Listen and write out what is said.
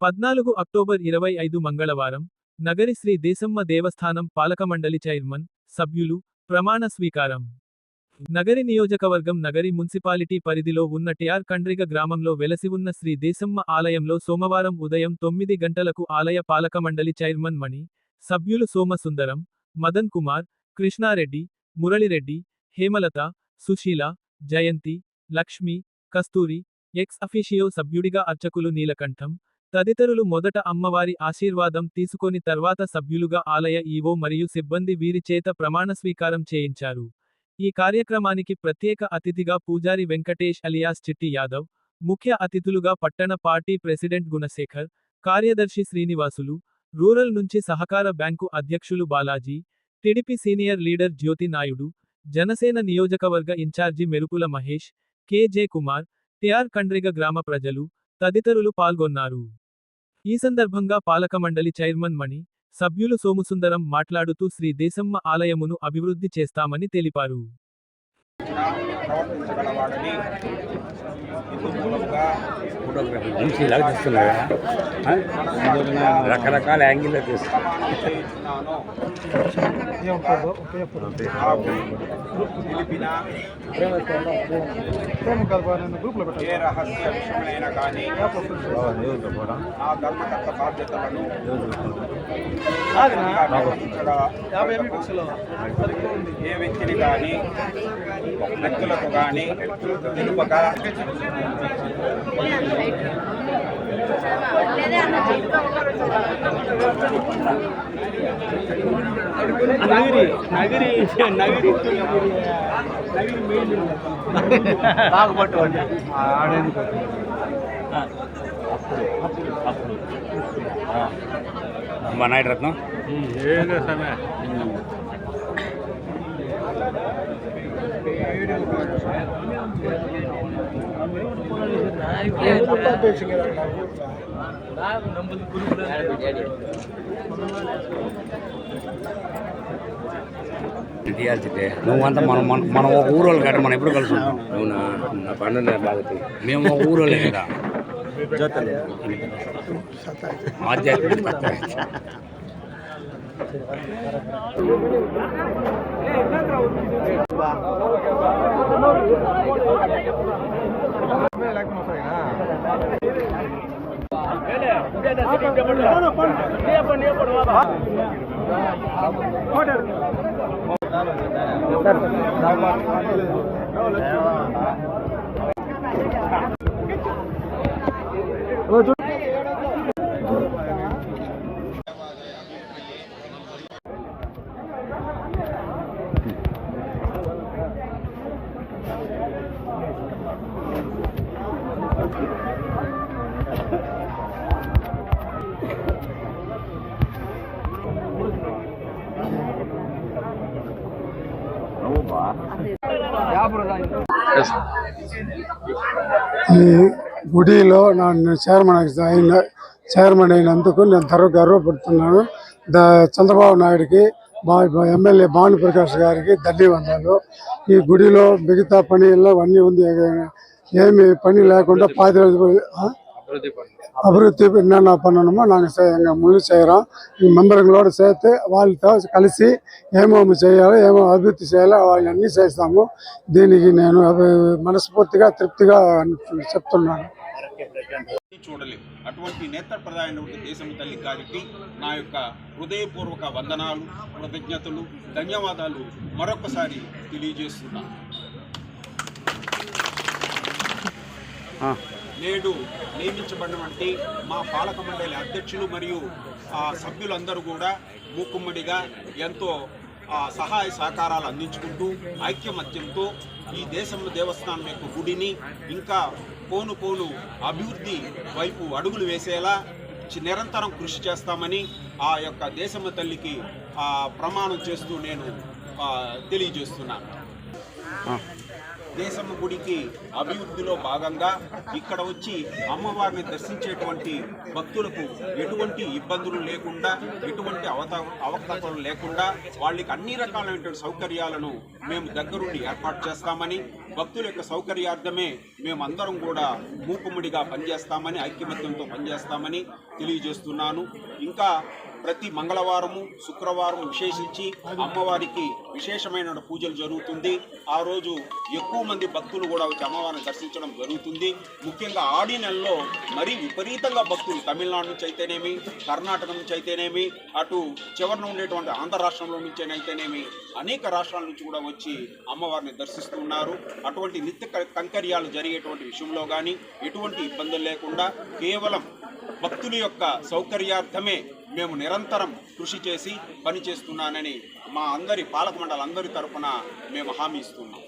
పద్నాలుగు అక్టోబర్ ఇరవై ఐదు మంగళవారం నగరి శ్రీ దేశమ్మ దేవస్థానం పాలకమండలి చైర్మన్ సభ్యులు ప్రమాణ స్వీకారం. నగరి నియోజకవర్గం నగరి మున్సిపాలిటీ పరిధిలో ఉన్న టిఆర్ కండ్రిగ గ్రామంలో వెలసి ఉన్న శ్రీ దేశమ్మ ఆలయంలో సోమవారం ఉదయం తొమ్మిది గంటలకు ఆలయ పాలకమండలి చైర్మన్ మణి సభ్యులు సోమసుందరం మదన్ కుమార్ కృష్ణారెడ్డి మురళిరెడ్డి హేమలత సుశీల జయంతి లక్ష్మి కస్తూరి ఎక్స్ అఫీషియో సభ్యుడిగా అర్చకులు నీలకంఠం తదితరులు మొదట అమ్మవారి ఆశీర్వాదం తీసుకొని తర్వాత సభ్యులుగా ఆలయ ఈవో మరియు సిబ్బంది వీరి చేత ప్రమాణ స్వీకారం చేయించారు. ఈ కార్యక్రమానికి ప్రత్యేక అతిథిగా పూజారి వెంకటేష్ అలియాస్ చిట్టి యాదవ్ ముఖ్య అతిథులుగా పట్టణ పార్టీ ప్రెసిడెంట్ గుణశేఖర్ కార్యదర్శి శ్రీనివాసులు రూరల్ నుంచి సహకార బ్యాంకు అధ్యక్షులు Balaji TDP senior leader Jyothi Naidu Janasena నియోజకవర్గ in charge Merupula Mahesh K J Kumar T R Kandriga గ్రామ ప్రజలు తదితరులు పాల్గొన్నారు. ఈ సందర్భంగా పాలకమండలి చైర్మన్ మణి సభ్యులు సోముసుందరం మాట్లాడుతూ శ్రీ దేశమ్మ ఆలయమును అభివృద్ధి చేస్తామని తెలిపారు. ప్రవర్తించగలవాడని ఫోటోగ్రఫీ మంచి ఇలాగ తీస్తున్నారా? రకరకాల యాంగిల్లో తెలిపిన ఏ రహస్య విషయమైనా కానీ నా ధర్మకర్త బాధ్యతలను ఏ వ్యక్తిని కానీ వ్యక్తులకు కానీ తెలుపక మా నాయుడు రత్నం నువ్వంతా మనం మనం మనం ఒక ఊరోళ్ళు కదా మనం ఎప్పుడు కలిసి ఉంటాం? అవునా? నా పండుగ బాగా మేము ఒక ఊరోళ్ళే కదా. ఆధ్యాత్మిక சார் ఈ గుడిలో నన్ను చైర్మన్ అయిన చైర్మన్ అయినందుకు నేను తర్వాత గర్వపడుతున్నాను. చంద్రబాబు నాయుడుకి మా ఎమ్మెల్యే భాను ప్రకాష్ గారికి ధన్యవాదాలు. ఈ గుడిలో మిగతా పనుల్లో అన్నీ ఉంది. ఏమి పని లేకుండా పాతి రోజులు அபிவிருத்தி என்னென்ன பண்ணணுமோ நாங்கள் செய் எங்கள் முழு செய்கிறோம் చేస్తే వాళ్ళతో కలిసి ఏమో చేయాలో ఏమో అభివృద్ధి చేయాలో అన్ని చేస్తాము. దీనికి నేను మనస్ఫూర్తిగా తృప్తిగా చెప్తున్నాను. చూడలేదు అటువంటి నేత్రప్రదాయమైన దేశం తల్లి గారికి నా యొక్క హృదయపూర్వక వందనాలు కృతజ్ఞతలు ధన్యవాదాలు మరొకసారి తెలియజేస్తున్నాను నేడు నియమించబడినటువంటి మా పాలక మండలి అధ్యక్షులు మరియు సభ్యులందరూ కూడా మూకుమ్మడిగా ఎంతో సహాయ సహకారాలు అందించుకుంటూ ఐక్యమత్యంతో ఈ దేశంలో దేవస్థానం యొక్క గుడిని ఇంకా కోను కోను అభివృద్ధి వైపు అడుగులు వేసేలా నిరంతరం కృషి చేస్తామని ఆ యొక్క దేశమ్మ తల్లికి ప్రమాణం చేస్తూ నేను తెలియజేస్తున్నాను. దేశమ్మ గుడికి అభివృద్ధిలో భాగంగా ఇక్కడ వచ్చి అమ్మవారిని దర్శించేటువంటి భక్తులకు ఎటువంటి ఇబ్బందులు లేకుండా ఎటువంటి అవత అవకతవకలు లేకుండా వాళ్ళకి అన్ని రకాలైనటువంటి సౌకర్యాలను మేము దగ్గరుండి ఏర్పాటు చేస్తామని భక్తుల యొక్క సౌకర్యార్థమే మేమందరం కూడా మూకుముడిగా పనిచేస్తామని ఐక్యమత్యంతో పనిచేస్తామని తెలియజేస్తున్నాను. ఇంకా ప్రతి మంగళవారము శుక్రవారం విశేషించి అమ్మవారికి విశేషమైన పూజలు జరుగుతుంది. ఆ రోజు ఎక్కువ మంది భక్తులు కూడా వచ్చి అమ్మవారిని దర్శించడం జరుగుతుంది. ముఖ్యంగా ఆడి నెలలో మరీ విపరీతంగా భక్తులు తమిళనాడు నుంచి అయితేనేమి కర్ణాటక నుంచి అయితేనేమి అటు చివరన ఉండేటువంటి ఆంధ్ర రాష్ట్రంలో నుంచి అయితేనేమి అనేక రాష్ట్రాల నుంచి కూడా వచ్చి అమ్మవారిని దర్శిస్తున్నారు అటువంటి నిత్య కంకర్యాలు జరిగేటువంటి విషయంలో కానీ ఎటువంటి ఇబ్బందులు లేకుండా కేవలం భక్తుల యొక్క సౌకర్యార్థమే మేము నిరంతరం కృషి చేసి పనిచేస్తున్నానని మా అందరి పాలక మండలి అందరి తరఫున మేము హామీ ఇస్తున్నాం.